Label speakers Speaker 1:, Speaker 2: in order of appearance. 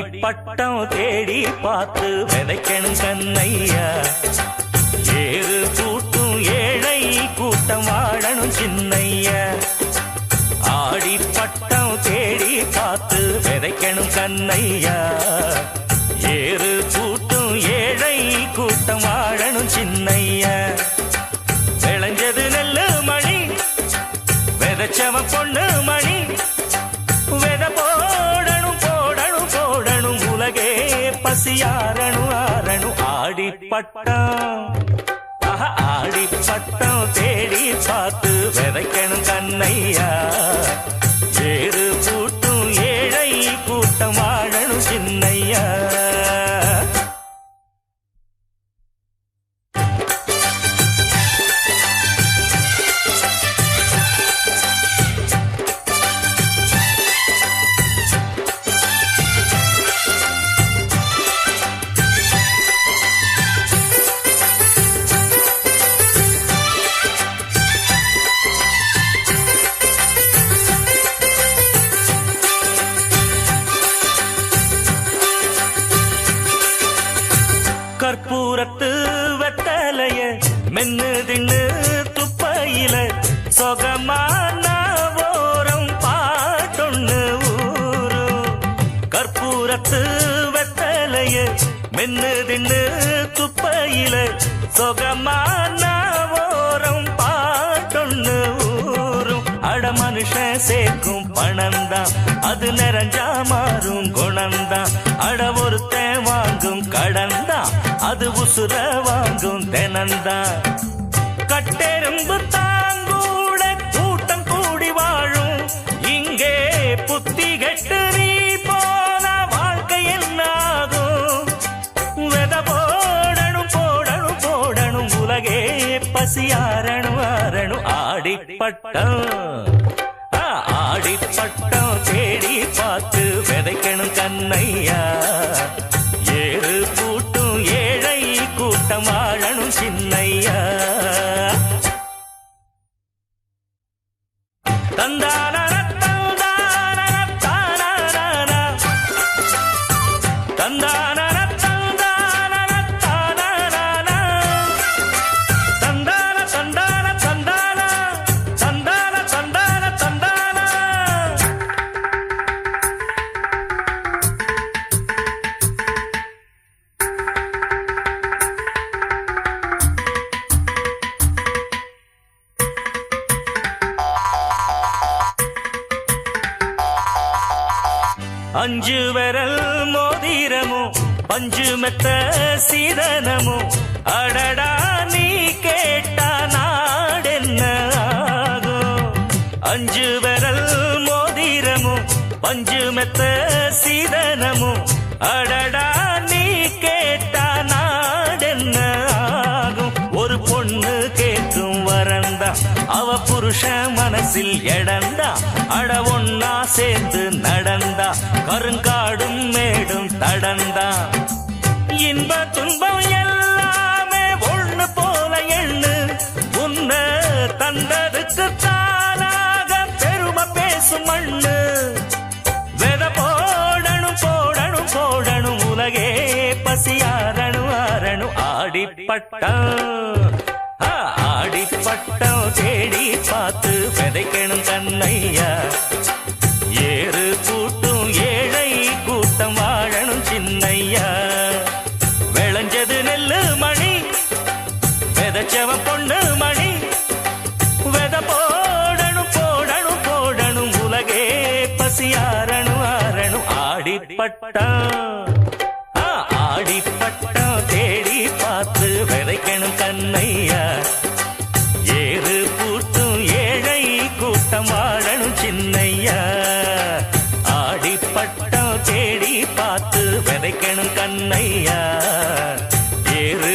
Speaker 1: பட்டம் தேடி பார்த்து விதைக்கணும் கண்ணையா? ஏறு கூட்டும் ஏழை கூட்டம் வாழணும் சின்ன பட்டம் ஆடி பட்டம் தேடி பார்த்து விதைக்கணும் கண்ணையா. வேறு கூட்டும் ஏழை கூட்டம் வாழணும் சின்னையா. கற்பூரத்து வெத்தலைய மென்னு தின்னு துப்பையில சொகமான ஓரம் பாட்டொன்னு ஊரு. கற்பூரத்து வெத்தலைய மென்னு தின்னு துப்பையில சொகமான ஓரம் பாட்டொன்னு ஊரும் மனுஷன் சேர்க்கும் பணம்தான். அது நிறைஞ்சா மாறும் குணம்தான். அட ஒருத்தன் வாங்கும் கடன்தான். அது உசுர வாங்கும் தினந்தான் கட்டெரும்பு தாங்கூட கூட்டம் கூடி வாழும். இங்கே புத்தி கெட்டு நீ போன வாழ்க்கை என்னாகும்? போடணும் போடணும் போடணும். உலகே பசியாரணும் ஆடி அஞ்சு விரல் மோதிரமோ பஞ்சு மெத்த சீதனமோ அடடா நீ கேட்டா நாடென்ன அஞ்சு விரல் மோதிரமோ பஞ்சு மெத்த சீதனமோ அடடா நீ கேட்டா புருஷ மனசில் எடந்தா அட ஒன்னா சேர்ந்து நடந்தா கருங்காடும் மேடும் தடந்தா. இன்ப துன்பம் எல்லாமே ஒண்ணு போல எண்ணு உன்ன தந்ததுக்கு தானாக பெருமை பேசும் மண்ணு. வெத போடணும் போடணும் போடணும் உலகே பசியாரணும் ஆரணும் ஆடிப்பட்ட அடிப்பட்டம் தேடி பார்த்து விதைக்கணும் தன்னையா. ஏறு கூட்டும் ஏழை கூட்டம் வாழணும் சின்னையா. விளைஞ்சது நெல்லு மணி விதைச்சவ பொண்ணு மணி. வெத போடணும் போடணும் போடணும் உலகே பசியாரணும் ஆரணும் ஆடி அழைக்கணும் கண்ணையா? ஏறு